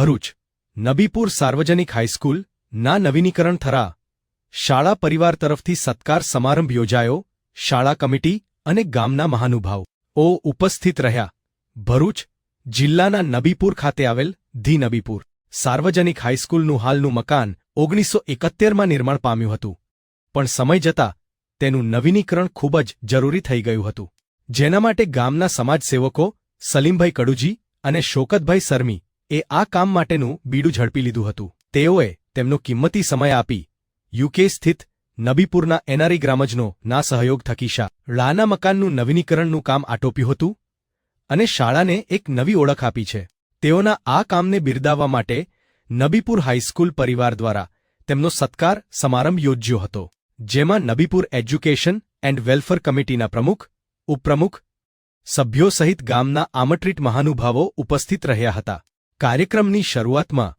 ભરૂચ, નબીપુર સાર્વજનિક હાઈસ્કૂલ, ના નવીનીકરણ થરા, શાળા પરિવાર તરફથી સત્કાર સમારંભ યોજાયો, શાળા કમિટી અને ગામના મહાનુભાવ. ઓ ઉપસ્થિત રહ્યા. ભરૂચ જિલ્લાના નબીપુર ખાતે આવેલ ધી નબીપુર સાર્વજનિક હાઈસ્કૂલનું હાલનું મકાન ઓગણીસો એકોતેરમાં નિર્માણ પામ્યું હતું. પણ સમય જતાં તેનું નવીનીકરણ ખૂબ જ જરૂરી થઈ ગયું હતું. જેના માટે ગામના સમાજસેવકો સલીમભાઈ કડુજી અને શોકતભાઈ સરમી એ આ કામ માટેનું બીડું ઝડપી લીધું હતું. તેઓએ તેમનો કિંમતી સમય આપી. યુકે સ્થિત નબીપુરના એનઆરઈ ગ્રામજનો ના સહયોગ થકી રાના મકાનનું નવીનીકરણનું કામ આટોપ્યું હતું? અને શાળાને એક નવી ઓળખ આપી છે. તેઓના આ કામને બિરદાવવા માટે નબીપુર હાઈસ્કૂલ પરિવાર દ્વારા તેમનો સત્કાર સમારંભ યોજ્યો હતો, જેમાં નબીપુર એજ્યુકેશન એન્ડ વેલફેર કમિટીના પ્રમુખ, ઉપપ્રમુખ, સભ્યો સહિત ગામના આમંત્રિત મહાનુભાવો ઉપસ્થિત રહ્યા હતા. કાર્યક્રમની શરૂઆતમાં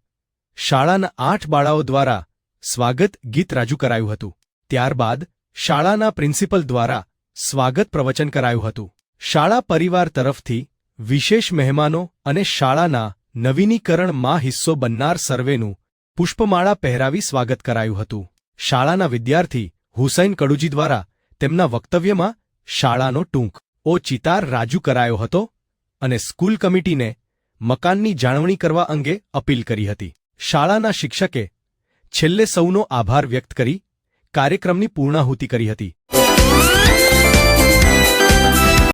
શાળાના આઠ બાળાઓ દ્વારા સ્વાગત ગીત રજૂ કરાયું હતું. ત્યારબાદ શાળાના પ્રિન્સિપલ દ્વારા સ્વાગત પ્રવચન કરાયું હતું. શાળા પરિવાર તરફથી વિશેષ મહેમાનો અને શાળાના નવીનીકરણમાં હિસ્સો બનનાર સર્વેનું પુષ્પમાળા પહેરાવી સ્વાગત કરાયું હતું. શાળાના વિદ્યાર્થી હુસૈન કડુજી દ્વારા તેમના વક્તવ્યમાં શાળાનો ટૂંક ઓ ચિતાર રાજુ કરાયો હતો અને સ્કૂલ કમિટીને મકાનની જાળવણી કરવા અંગે અપીલ કરી હતી. શાળાના શિક્ષકે છેલ્લે સૌનો આભાર વ્યક્ત કરી કાર્યક્રમની પૂર્ણાહુતિ કરી હતી.